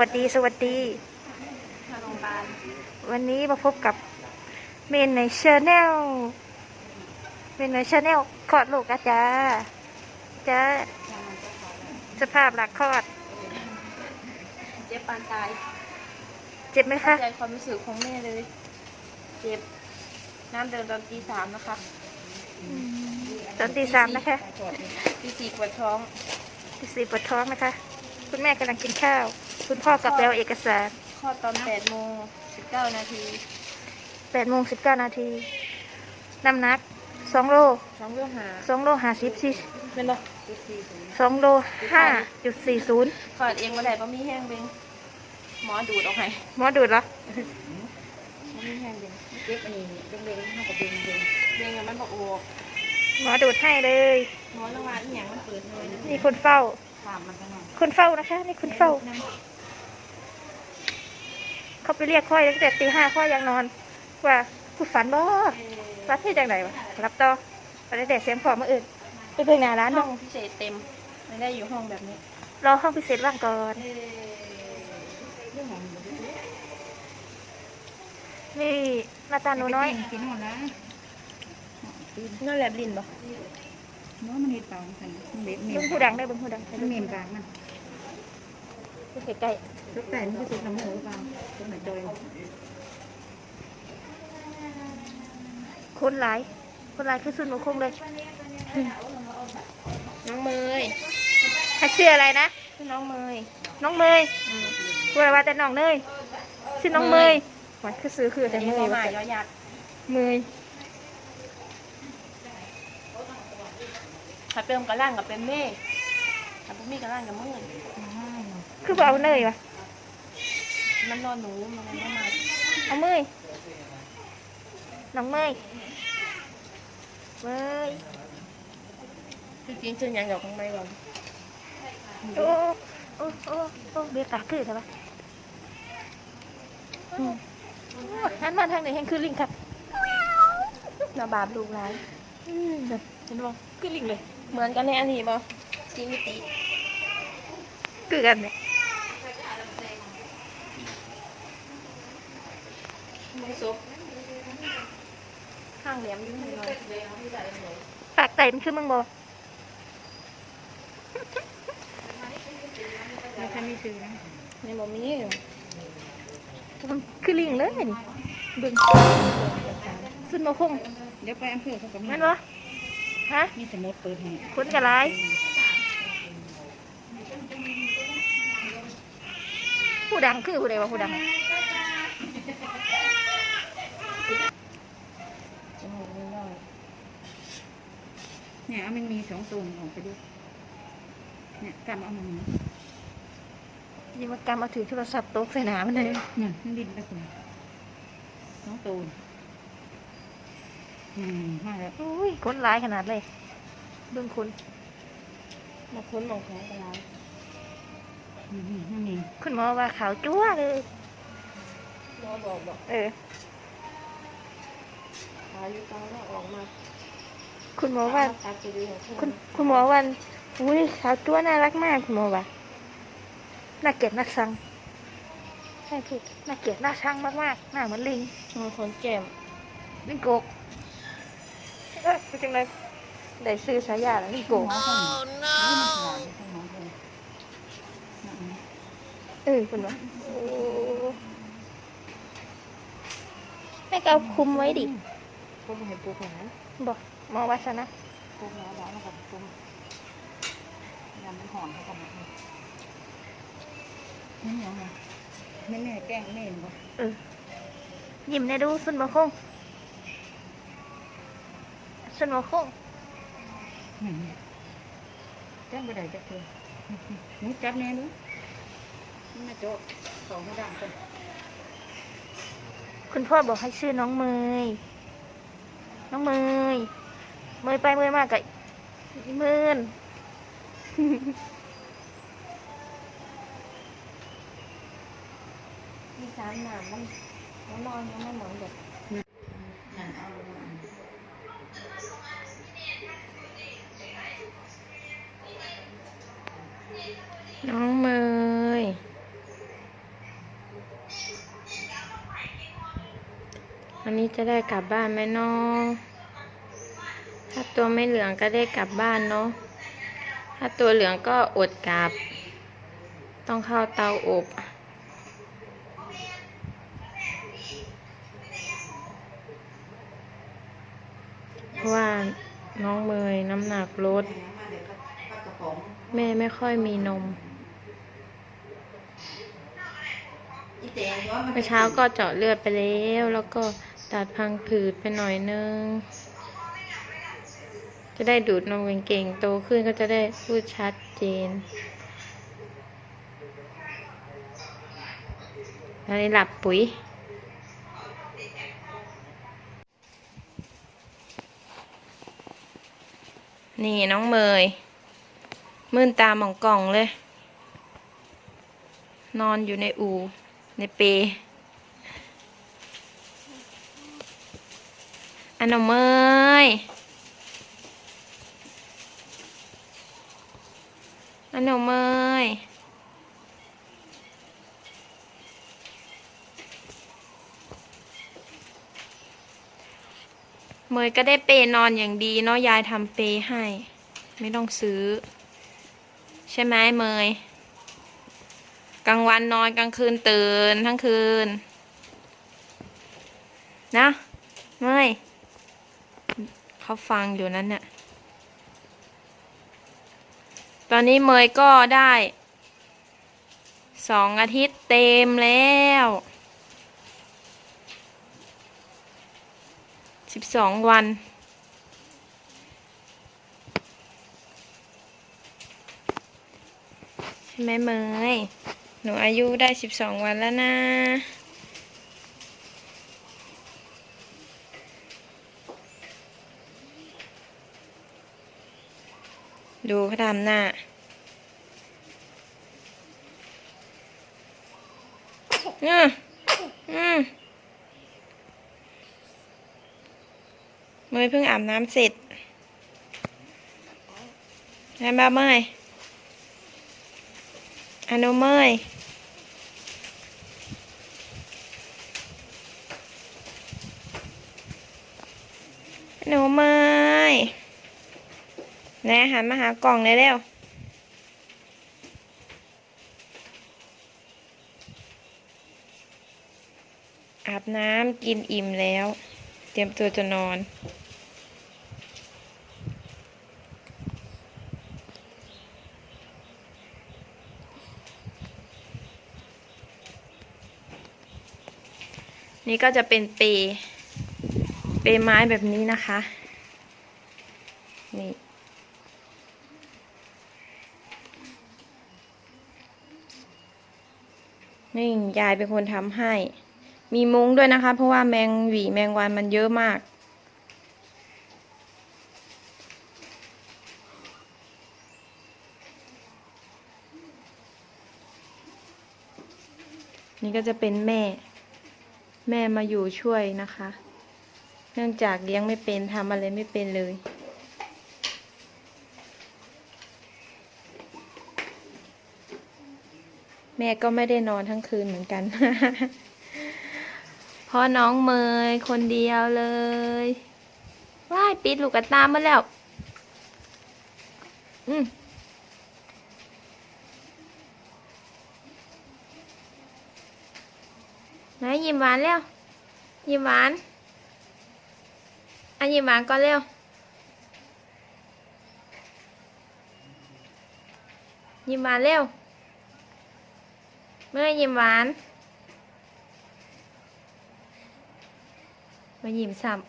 วัสดีสวัสดีมาโรงพยาบาลวันนี้มาพบกับเมนในชาแนลเมนในชาแนลคลอดลูกอาจารย์จ้าสภาพหลักคลอด เจ็บปานตายเจ็บไหมคะเข้าใจความรู้สึกของแม่เลย เจ็บน้ำเดินตอนตีสามนะคะตอนตีสามนะคะตีสี่ปวดท้องตีสี่ปวดท้องนะคะ คุณแม่กำลังกินข้าว คุณพ่อกลับไปเอาเอกสารคลอดตอนแปดโมงสิบเก้านาทีแปดโมงสิบเก้านาทีน้ำหนักสองโลสองเรื่องหาสองโลห้าสิบสี่เป็นบ่สองโลห้าจุดสี่ศูนย์คลอดเองมาได้ปะมีแห้งเบงหมอดูดออกให้หมอดูดเหรอบ่มีแห้งเบงเจ็บอันนี้เบงเบงเท่ากับเบงเบงเบงอะมันบอกโอ้หมอดูดให้เลยหมอระหว่างอีหยังมันเปิดเลยนี่คนเฝ้าถามมันกันหน่อยคนเฝ้านะคะ นี่คนเฝ้า เขาไปเรียกค่อยตั้งแต่ตีห้าค่อยยังนอน ว่าผู้ฝันบ่รับที่จังไหนวะรับต่อไปได้แต่เสียงพอมาอื่นไปเบิ่งหน้าร้านห้บ้องพิเศษเต็มไม่ได้อยู่ห้องแบบนี้รอห้องพิเศษว่างก่อนเรื่องของนี่หน้าตาหนูน้อย กินหมดแล้วนั่นแหละลินบ่เนาะมันเห็ดเปล่ามันมันเล็ดเมเบิ่งมผู้ดังได้เบิ่งผู้ดังมันเมมกลางมัน เบิ่งใกล้ลู กแต่มันก็สุกน้ำหมูเปล่าตรงไหนจอยๆคนหลายคนหลายคือสุนหมูคงเลยน้องเมยถ้าชื่ออะไรนะคือน้องเมยน้องเมยพูดว่าแต่น้องเนยชื่อน้องเมยมันคือซื้อคือแต่แต่เมเมยยว่ามาแต่ยอยักษ์เมยถ้าเติมกระล่างกับเป็นเมย์ถ้าพวกมีกระล่างกับมือคือบ่เอาเนยวะ มันนอนหนูมันไม่มาเอาเมยน้องเมยเมยคือจริงชื่อหยังดอกของใบก่อนโอ้โอ้โอ้โอ้เบียร์ตาคือใช่ปะอืมโหันมาทางไหนแห่งคือลิงครับระบาดลูกร้ายเห็นบ่คือลิงเลย เหมือนกันในอันนี้บ่ซีมิติคือกันเนี่ย มือซุปข้างแหลมอยุ่งหน่อยปากไตมันคือมึงบ่แล้วถ้าไม่ซื้อนะในบ่มีมันคือลิงเลยนี่เบิ่งสุดมาคงเดี๋ยวไปอำเภอเขาก็มีแม่นบ่ฮะมีสมุดเปิดให้คนกะไรผู้ดังคือผู้ใดวะผู้ดัง จมูกน้อย เนี่ยมันมีสองตัวออกไปดูเนี่ยกำเอามันนะยิ่งมากรรมมาถือโทรศัพท์ตกใส่หนามันเลยเนี่ยมันดินตะกุนสองตัวอืมมาแล้วอุ้ยคนร้ายขนาดเลยเบิ่งคนๆมาค้นหมองของกระไรอืมนั่นนี่คุณหมอว่าขาวจั๊วเลยหมอบอกบอกเออขาอยู่กลางแล้วออกมา คุณหมอว่าตาจะดีของคุณคุณหมอวันอุ้ยขาวจั๊วน่ารักมากคุณหมอว่าน่าเกลียดน่าชังใช่พูดน่าเกลียดน่าชังมากๆหน้าเหมือนลิงมือคนแก้มลิงโกกเอ้ยเป็นจังไรได้ซื้อสายยาแล้วลิงโกกหมอเขานี่มันหลานเขาหมอเขานั่นนะเออคุณหมอโอ้แม่ก็เอาคุมไว้ดิเขาบอกให้ปลูกหลานบอกห มอวัชนะปลูกหลานแล้วก็ปลูกยามมันหอนเขาก็มาให้นั่นยังไงแม่แม่แกล้งแม่นบ่เออยิ้มในดูสุนมะคงสุนมะคงอืมแกล้งบ่ได้จักเทื่อหนูจับแน่ดูมันมาโจกสองกระด้างกันคุณพ่อบอกให้ชื่อน้องเมยน้องเมย มื่อไปเมื่อมากกับมื่นมีสามหนามมันมันนอนมันไม่เหมืเด็กน้องเมยอันนี้จะได้กลับบ้านไหมน้อง ตัวไม่เหลืองก็ได้กลับบ้านเนาะ ถ้าตัวเหลืองก็อดกลับ ต้องเข้าเตาอบ เพราะว่าน้องเมยน้ำหนักลด แม่ไม่ค่อยมีนม เมื่อเช้าก็เจาะเลือดไปแล้ว แล้วก็ตัดพังผืดไปหน่อยนึง จะได้ดูดนมเก่งๆ โตขึ้นก็จะได้พูดชัดเจนตอนนี้หลับปุ๋ย นี่น้องเมย มื่นตาหมองกล่องเลย นอนอยู่ในอู่ในเป อันน้องเมย นนองเมยเมยก็ได้เปนอนอย่างดีเนาะยายทำเปให้ ไม่ต้องซื้อ ใช่ไหมเมยกลางวันนอนกลางคืนตื่นทั้งคืน นะ เมยเขาฟังอยู่นั้นเนี่ย ตอนนี้เมยก็ได้สองอาทิตย์เต็มแล้วสิบสองวันใช่ไหมเมยหนูอายุได้สิบสองวันแล้วนะ ดู เขาทำหน้า อืมอืมเมยเพิ่งอาบน้ำเสร็จใช่บ้าเมยอนโนเมยอนโนเมย นะหันมาหากล่องเลยเร็วอาบน้ำกินอิ่มแล้ว เตรียมตัวจะนอน นี่ก็จะเป็นเป เปไม้แบบนี้นะคะ นี่ นี่ ยายเป็นคนทำให้ มีมุ้งด้วยนะคะ เพราะว่าแมงหวีแมงวันมันเยอะมาก นี่ก็จะเป็นแม่ แม่มาอยู่ช่วยนะคะ เนื่องจากเลี้ยงไม่เป็นทำอะไรไม่เป็นเลย แม่ก็ไม่ได้นอนทั้งคืนเหมือนกัน เพราะน้องเมยคนเดียวเลยว้ายปิดลูกกระตามาแล้ว อืมไหนยิ้มหวานเร็วยิ้มหวาน อันยิ้มหวานก่อนเร็วยิ้มหวานเร็ว เมื่อยิ้มหวาน มายิ้มซ้ำ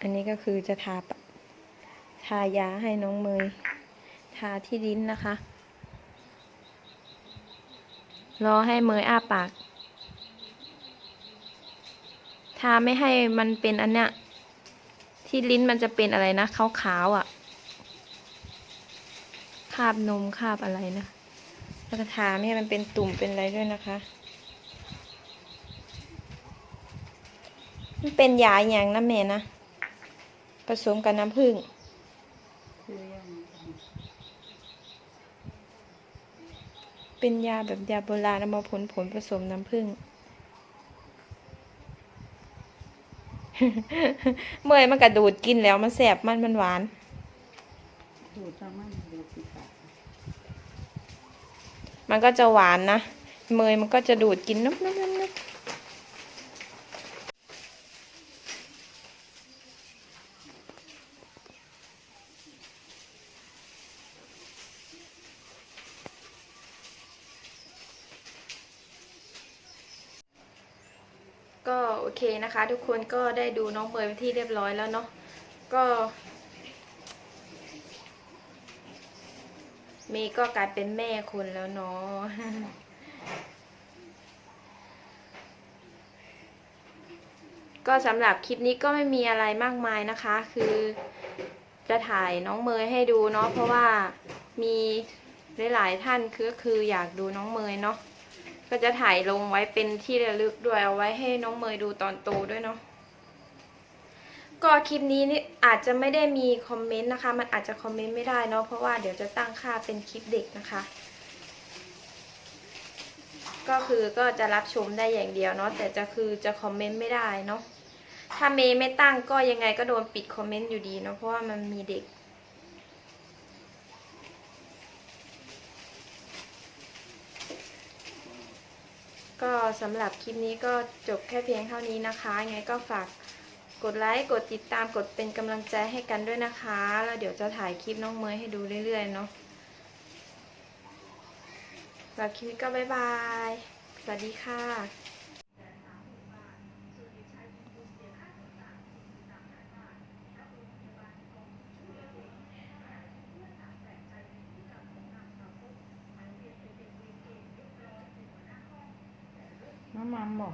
อันนี้ก็คือจะทาทายาให้น้องเมย ทาที่ลิ้นนะคะ รอให้เมยอ้าปาก ทาไม่ให้มันเป็นอันเนี้ย ที่ลิ้นมันจะเป็นอะไรนะขาวๆอะคาบนมคาบอะไรนะแล้วก็ทาไม่ให้มันเป็นตุ่มเป็นอะไรด้วยนะคะ มันเป็นยาอย่างนะแม่นะผสมกับน้ำผึ้งคือยังเป็นยาแบบยาโบราณเอามาผลผลผสมน้ำผึ้ง เมื่อยมันกระดูดกินแล้วมันแสบมันมันหวานดูดจังมันดูดปีกาจมันก็จะหวานนะ เมยมันก็จะดูดกินนุบนุบนุบ ก็โอเคนะคะ ทุกคนก็ได้ดูน้องเมยเป็นที่เรียบร้อยแล้วเนาะก็ เมย์ก็กลายเป็นแม่คนแล้วเนาะก็สำหรับคลิปนี้ก็ไม่มีอะไรมากมายนะคะ คือจะถ่ายน้องเมยให้ดูเนาะเพราะว่ามีหลายๆท่านคือคืออยากดูน้องเมยเนาะ ก็จะถ่ายลงไว้เป็นที่ระลึกด้วยเอาไว้ให้น้องเมยดูตอนโตด้วยเนาะก็คลิปนี้นี่อาจจะไม่ได้มีคอมเมนต์นะคะ มันอาจจะคอมเมนต์ไม่ได้เนาะเพราะว่าเดี๋ยวจะตั้งค่าเป็นคลิปเด็กนะคะ ก็คือก็จะรับชมได้อย่างเดียวเนาะแต่จะคือจะคอมเมนต์ไม่ได้เนาะถ้าเมย์ไม่ตั้งก็ยังไงก็โดนปิดคอมเมนต์อยู่ดีเนาะเพราะว่ามันมีเด็ก ก็สำหรับคลิปนี้ก็จบแค่เพียงเท่านี้นะคะยังไงก็ฝากกดไลค์กดติดตามกดเป็นกำลังใจให้กันด้วยนะคะ แล้วเดี๋ยวจะถ่ายคลิปน้องเมยให้ดูเรื่อยๆเนาะสำหรับคลิปนี้ก็บ๊ายบาย สวัสดีค่ะ 妈妈